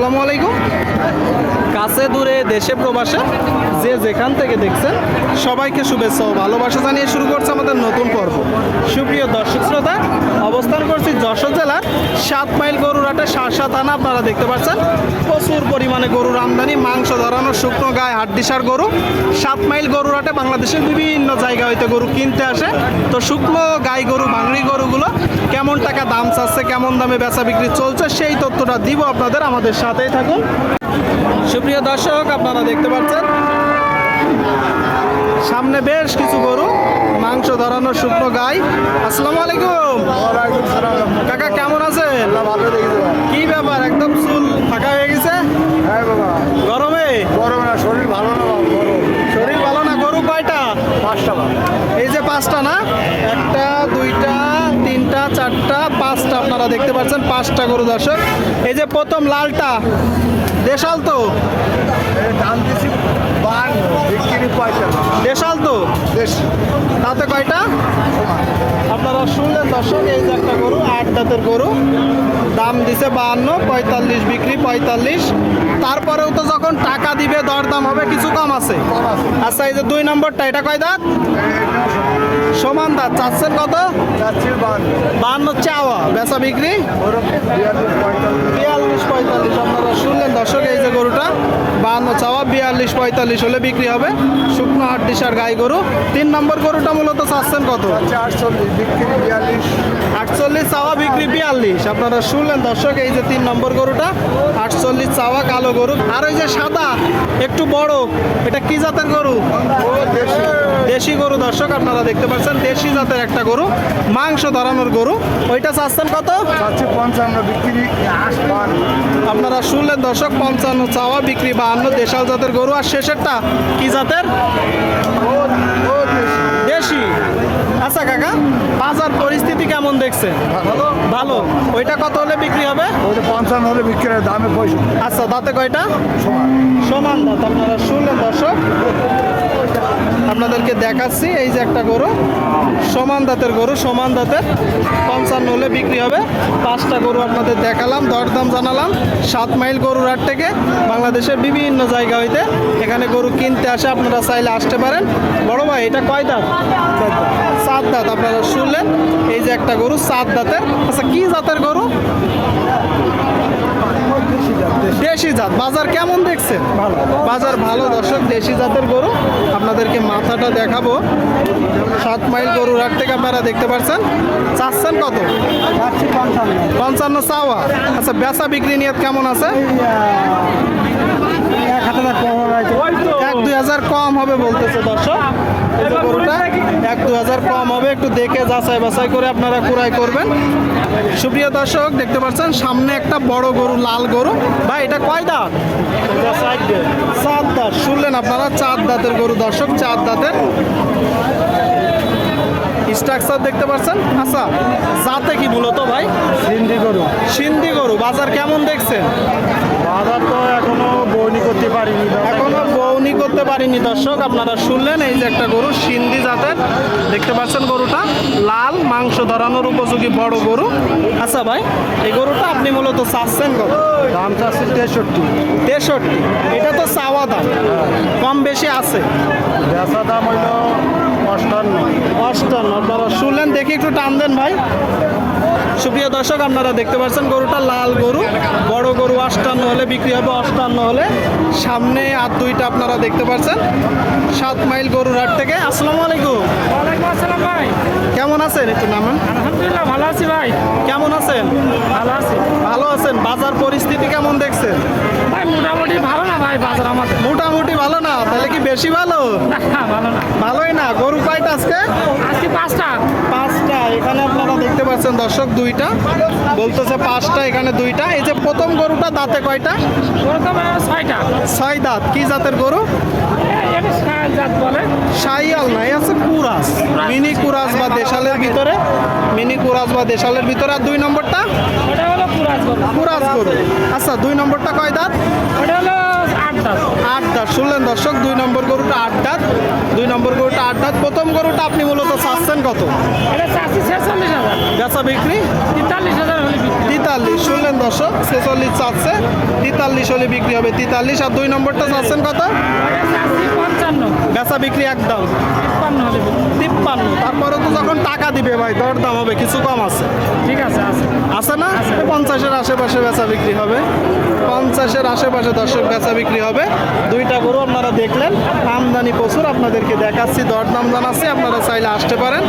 আসসালামু আলাইকুম। কাছে দূরে দেশে প্রবাসে যে যেখান থেকে দেখছেন, সবাইকে শুভেচ্ছা ও ভালোবাসা জানিয়ে শুরু করছে আমাদের নতুন পর্ব। সুপ্রিয় দর্শক শ্রোতা, অবস্থান করছি যশোর জেলার সাত মাইল গরুর গরুরহাটে শাসা থানা, আপনারা দেখতে পাচ্ছেন, প্রচুর পরিমাণে গরুর আমদানি, মাংস ধরানো, শুকনো গায়ে হাড্ডিসার গরু। সাত মাইল গরুরহাটে বাংলাদেশের বিভিন্ন জায়গা হইতে গরু কিনতে আসে। তো শুকনো গাই গরু, ভাঙড়ি গরুগুলো কেমন টাকা দাম চাচ্ছে, কেমন দামে বেচা বিক্রি চলছে, সেই তথ্যটা দিব আপনাদের, আমাদের সাথেই থাকুন। সুপ্রিয় দর্শক আপনারা দেখতে পাচ্ছেন সামনে বেশ কিছু গরু মাংস ধরানো শুকনো গাই। আসসালামু আলাইকুম। কাকা কেমন আছেন? কি ব্যাপার একদম চুল ফাঁকা হয়ে গেছে? হ্যাঁ গরমে? গরম না শরীর ভালো না শরীর ভালো না গরু কয়টা? পাঁচটা এই যে পাঁচটা না? একটা দুইটা তিনটা চারটা আপনারা দেখতে পাচ্ছেন পাঁচটা গরু দর্শক। এই যে প্রথম লালটা দেশাল তো? দেশাল তো? তাতে কয়টা? আপনারা শুনলেন দর্শক এই যে একটা গরু আট দাঁতের গরু। দাম দিছে বাহান্ন পঁয়তাল্লিশ বিক্রি পঁয়তাল্লিশ। তারপরেও তো যখন টাকা দিবে দরদাম হবে কিছু কম আছে। আচ্ছা এই যে দুই নম্বরটা এটা কয় দাঁত? সমান দাঁত চাচ্ছেন কত? যাচ্ছি বান বাহান্ন চাওয়া বেচা বিক্রি? বিয়াল্লিশ পঁয়তাল্লিশ আপনারা শুনলেন দর্শক এই যে গরুটা বাহান্ন চাওয়া বিয়াল্লিশ পঁয়তাল্লিশ হলে বিক্রি হবে। শুকনো হাড্ডিসার গাই গরু। তিন নম্বর গরুটা মূলত চাচ্ছেন কত? আটচল্লিশ বিক্রি বিয়াল্লিশ। আটচল্লিশ চাওয়া বিক্রি বিয়াল্লিশ। আপনারা শুনলেন দর্শক এই যে তিন নম্বর গরুটা আটচল্লিশ চাওয়া কালো গরু। আর ওই যে সাদা একটু বড় এটা কি জাতের গরু? দেশি গরু দর্শক আপনারা দেখতে পাচ্ছেন দেশি জাতের একটা গরু মাংস ধরানোর গরু। ওইটা চাচ্ছেন কত? পঞ্চান্ন বিক্রি আপনারা শুনলেন দর্শক পঞ্চান্ন চাওয়া বিক্রি বা অন্য দেশাল জাতের গরু। আর শেষেরটা কি জাতের? দেশি। আচ্ছা কাকা বাজার পরিস্থিতি কেমন দেখছেন ভালো। ভালো। ওইটা কত হলে বিক্রি হবে? ওটা পঞ্চান্ন হলে বিক্রি হয়, দামে পয়সা। আচ্ছা দাঁতে কয়টা? সমান। সমান দাঁত আপনারা শুনলেন দর্শক। আপনাদেরকে দেখাচ্ছি এই যে একটা গরু। সমান দাঁতের গরু সমান দাঁতের। পঞ্চান্ন হলে বিক্রি হবে। পাঁচটা গরু আপনাদের দেখালাম দরদাম জানালাম। সাত মাইল গরুর হাট থেকে বাংলাদেশের বিভিন্ন জায়গা হইতে এখানে গরু কিনতে আসে আপনারা চাইলে আসতে পারেন। বড় ভাই এটা কয় দাঁত। সাত দাঁত আপনারা শুনলেন। এই যে একটা গরু, সাত দাঁতের। আচ্ছা কি জাতের গরু? দেশি জাত। বাজার কেমন দেখছেন? বাজার ভালো, দর্শক, দেশি জাতের গরু। আপনাদেরকে মাথাটা দেখাবো। সাত মাইল গরুর হাট থেকে আপনারা দেখতে পাচ্ছেন চাচ্ছেন কত? পঞ্চান্ন চাওয়া। আচ্ছা বেচা বিক্রি নিয়ত কেমন আছে? এক দুই হাজার কম হবে বলতেছে দর্শক। এক দু হাজার কম হবে একটু দেখে যাচাই বাছাই করে আপনারা কুড়াই করবেন। সুপ্রিয় দর্শক দেখতে পাচ্ছেন সামনে একটা বড় গরু লাল গরু। ভাই এটা কয় দাঁত? চার দাঁত। শুনলেন আপনারা চার দাঁতের গরু দর্শক চার দাঁতের স্ট্রাকচার দেখতে পাচ্ছেন? আচ্ছা জাতে কি মূলত ভাই? হিন্দি গরু। সিন্ধি গরু বাজার কেমন দেখছেন? বাজার তো এখনও বৌনি করতে পারিনি করতে পারিনি দর্শক আপনারা শুনলেন এই যে একটা গরু সিন্ধি জাতের দেখতে পাচ্ছেন গরুটা লাল মাংস ধরানোর উপযোগী বড় গরু। আচ্ছা ভাই এই গরুটা আপনি মূলত চাচ্ছেন কত? দাম চাচ্ছে তেষট্টি। তেষট্টি এটা তো চাওয়া দাম কম বেশি আছে। বেচা দাম হইল অষ্টান্ন। অষ্টান্ন আপনারা শুনলেন দেখি একটু টান দেন ভাই। সুপ্রিয় দর্শক আপনারা দেখতে পাচ্ছেন গরুটা লাল গরু বড় গরু অষ্টান্ন হলে বিক্রি হবে অষ্টান্ন হলে। সামনে আর দুইটা আপনারা দেখতে পাচ্ছেন সাত মাইল গরুর হাট থেকে। আসসালামু আলাইকুম। আসসালাম ভাই। কেমন আছেন? একটু নামেন। আলহামদুলিল্লাহ ভালো আছি ভাই। কেমন আছেন? ভালো আছি। ভালো আছেন। বাজার পরিস্থিতি কেমন দেখছেন? ভাই মোটামুটি ভালো না ভাই বাজার আমাদের বেশি ভালো? ভালো না। ভালোই না গরু কয়টা আজকে? আজকে পাঁচটা। পাঁচটা এখানে আপনারা দেখতে পাচ্ছেন দর্শক দুইটা। বলতেছে পাঁচটা এখানে দুইটা। এই যে প্রথম গরুটা দাঁতে কয়টা? ছয়টা। ছয় দাঁত কি জাতের গরু? না আছে কুরাস। মিনি কুরাস বা দেশালের ভিতরে। মিনি কুরাস বা দেশালের ভিতরে। আর দুই নম্বরটা? কুরাস গরু। আচ্ছা দুই নম্বরটা কয় দাঁত? ওটা হলো আট দাঁত শুনলেন দর্শক দুই নম্বর গরুটা আট দাঁত দুই নম্বর গরুটা আট দাঁত প্রথম গরুটা আপনি মূলত চাচ্ছেন কত? বেচা বিক্রি? তেতাল্লিশ হাজার তেতাল্লিশ। শুনলেন দর্শক ছেচল্লিশ চাচ্ছে। তেতাল্লিশ হলে বিক্রি হবে তেতাল্লিশ। আর দুই নম্বরটা চাচ্ছেন কত? বেচা বিক্রি একদম। তিপ্পান্ন হলে তিপ্পান্ন। তারপরে তো যখন টাকা দিবে ভাই দর দাম হবে কিছু কম আছে। ঠিক আছে আছে। আছে না? পঞ্চাশের আশেপাশে বেচা বিক্রি হবে। পঞ্চাশের আশেপাশে দর্শক বেচা বিক্রি হবে। দুইটা গরু আপনারা দেখলেন। আমদানি প্রচুর আপনাদেরকে দেখাচ্ছি। দর দরদাম জানাচ্ছি আপনারা চাইলে আসতে পারেন।